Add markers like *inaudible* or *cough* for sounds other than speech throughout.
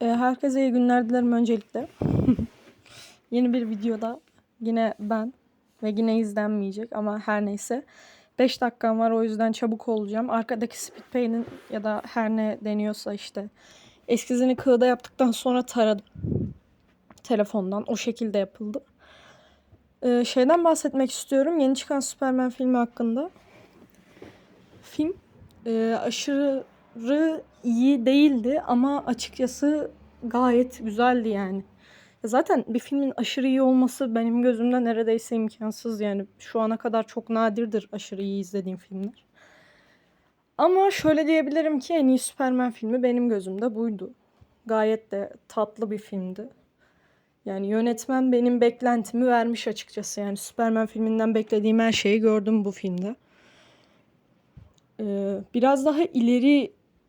Ee, Herkese iyi günler dilerim öncelikle. *laughs* Yeni bir videoda yine ben ve yine izlenmeyecek ama her neyse. 5 dakikam var o yüzden çabuk olacağım. Arkadaki SpeedPay'nin ya da her ne deniyorsa işte eskizini kağıda yaptıktan sonra taradım. Telefondan o şekilde yapıldı. Ee, şeyden bahsetmek istiyorum. Yeni çıkan Superman filmi hakkında. Film e, aşırı iyi değildi ama açıkçası gayet güzeldi yani. Zaten bir filmin aşırı iyi olması benim gözümde neredeyse imkansız yani. Şu ana kadar çok nadirdir aşırı iyi izlediğim filmler. Ama şöyle diyebilirim ki en iyi Superman filmi benim gözümde buydu. Gayet de tatlı bir filmdi. Yani yönetmen benim beklentimi vermiş açıkçası. Yani Superman filminden beklediğim her şeyi gördüm bu filmde. Ee, biraz daha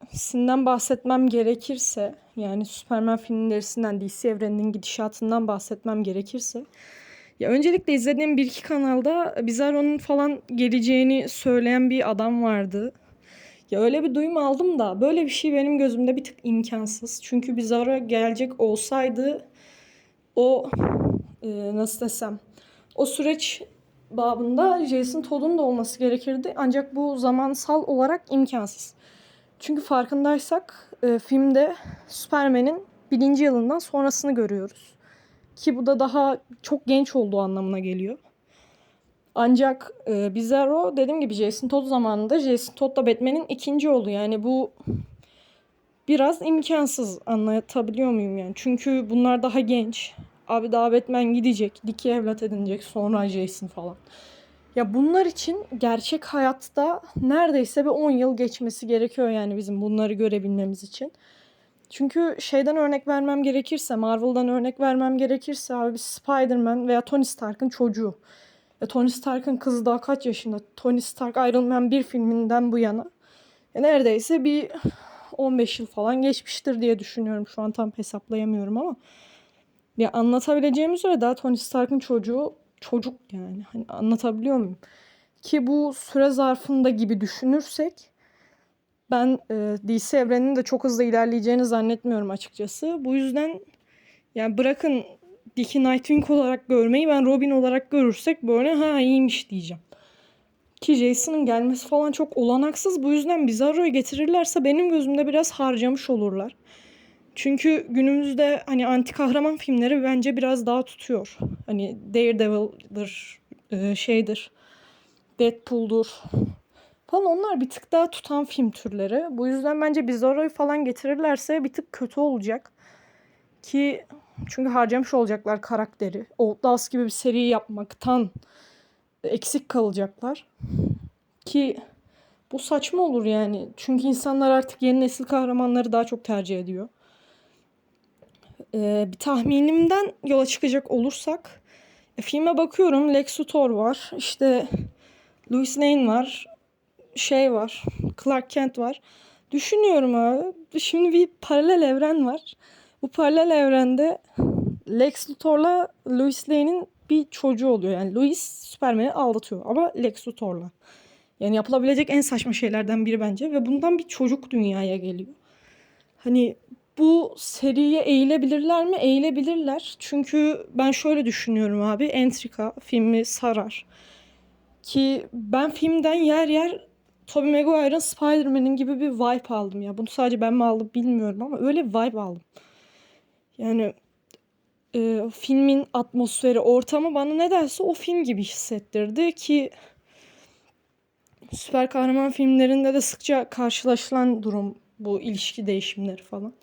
ilerisinden bahsetmem gerekirse yani Superman filmlerinden DC evreninin gidişatından bahsetmem gerekirse ya öncelikle izlediğim bir iki kanalda Bizarro'nun falan geleceğini söyleyen bir adam vardı. Ya öyle bir duyum aldım da böyle bir şey benim gözümde bir tık imkansız. Çünkü Bizarro gelecek olsaydı o e, nasıl desem o süreç babında Jason Todd'un da olması gerekirdi. Ancak bu zamansal olarak imkansız. Çünkü farkındaysak e, filmde Superman'in birinci yılından sonrasını görüyoruz. Ki bu da daha çok genç olduğu anlamına geliyor. Ancak e, Bizarro dediğim gibi Jason Todd zamanında Jason Todd da Batman'in ikinci oldu. Yani bu biraz imkansız anlatabiliyor muyum yani? Çünkü bunlar daha genç. Abi daha Batman gidecek. Diki evlat edinecek. Sonra Jason falan. Ya bunlar için gerçek hayatta neredeyse bir 10 yıl geçmesi gerekiyor yani bizim bunları görebilmemiz için. Çünkü şeyden örnek vermem gerekirse, Marvel'dan örnek vermem gerekirse abi Spider-Man veya Tony Stark'ın çocuğu. Ya Tony Stark'ın kızı daha kaç yaşında? Tony Stark Iron Man bir filminden bu yana. Ya neredeyse bir 15 yıl falan geçmiştir diye düşünüyorum. Şu an tam hesaplayamıyorum ama. Ya anlatabileceğim üzere daha Tony Stark'ın çocuğu çocuk yani. Hani anlatabiliyor muyum? Ki bu süre zarfında gibi düşünürsek ben e, DC evreninin de çok hızlı ilerleyeceğini zannetmiyorum açıkçası. Bu yüzden yani bırakın Dick'i Nightwing olarak görmeyi ben Robin olarak görürsek böyle ha iyiymiş diyeceğim. Ki Jason'ın gelmesi falan çok olanaksız. Bu yüzden Bizarro'yu getirirlerse benim gözümde biraz harcamış olurlar. Çünkü günümüzde hani anti kahraman filmleri bence biraz daha tutuyor. Hani Daredevil'dır, e, şeydir, Deadpool'dur falan onlar bir tık daha tutan film türleri. Bu yüzden bence Bizarro'yu falan getirirlerse bir tık kötü olacak. Ki çünkü harcamış olacaklar karakteri. Outlast gibi bir seri yapmaktan eksik kalacaklar. Ki bu saçma olur yani. Çünkü insanlar artık yeni nesil kahramanları daha çok tercih ediyor. Ee, bir tahminimden yola çıkacak olursak e, filme bakıyorum Lex Luthor var. işte Louis Lane var. Şey var. Clark Kent var. Düşünüyorum abi. Şimdi bir paralel evren var. Bu paralel evrende Lex Luthor'la Louis Lane'in bir çocuğu oluyor. Yani Louis Superman'i aldatıyor ama Lex Luthor'la. Yani yapılabilecek en saçma şeylerden biri bence ve bundan bir çocuk dünyaya geliyor. Hani bu seriye eğilebilirler mi? Eğilebilirler. Çünkü ben şöyle düşünüyorum abi. Entrika filmi sarar. Ki ben filmden yer yer Tobey Maguire'ın Spider-Man'in gibi bir vibe aldım ya. Bunu sadece ben mi aldım bilmiyorum ama öyle vibe aldım. Yani e, filmin atmosferi, ortamı bana nedense o film gibi hissettirdi ki süper kahraman filmlerinde de sıkça karşılaşılan durum bu ilişki değişimleri falan.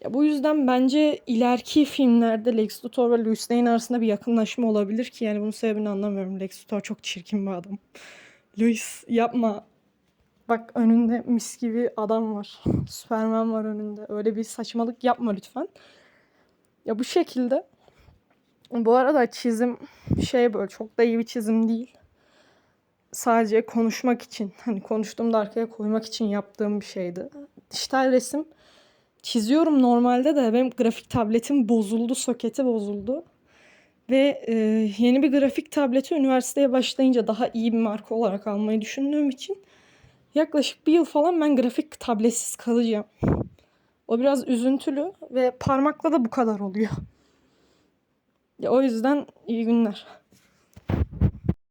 Ya bu yüzden bence ileriki filmlerde Lex Luthor ve Louis Lane arasında bir yakınlaşma olabilir ki yani bunun sebebini anlamıyorum. Lex Luthor çok çirkin bir adam. Louis yapma. Bak önünde mis gibi adam var. Superman var önünde. Öyle bir saçmalık yapma lütfen. Ya bu şekilde. Bu arada çizim şey böyle çok da iyi bir çizim değil. Sadece konuşmak için hani konuştuğumda arkaya koymak için yaptığım bir şeydi. Dijital resim çiziyorum normalde de benim grafik tabletim bozuldu, soketi bozuldu. Ve e, yeni bir grafik tableti üniversiteye başlayınca daha iyi bir marka olarak almayı düşündüğüm için yaklaşık bir yıl falan ben grafik tabletsiz kalacağım. O biraz üzüntülü ve parmakla da bu kadar oluyor. Ya o yüzden iyi günler.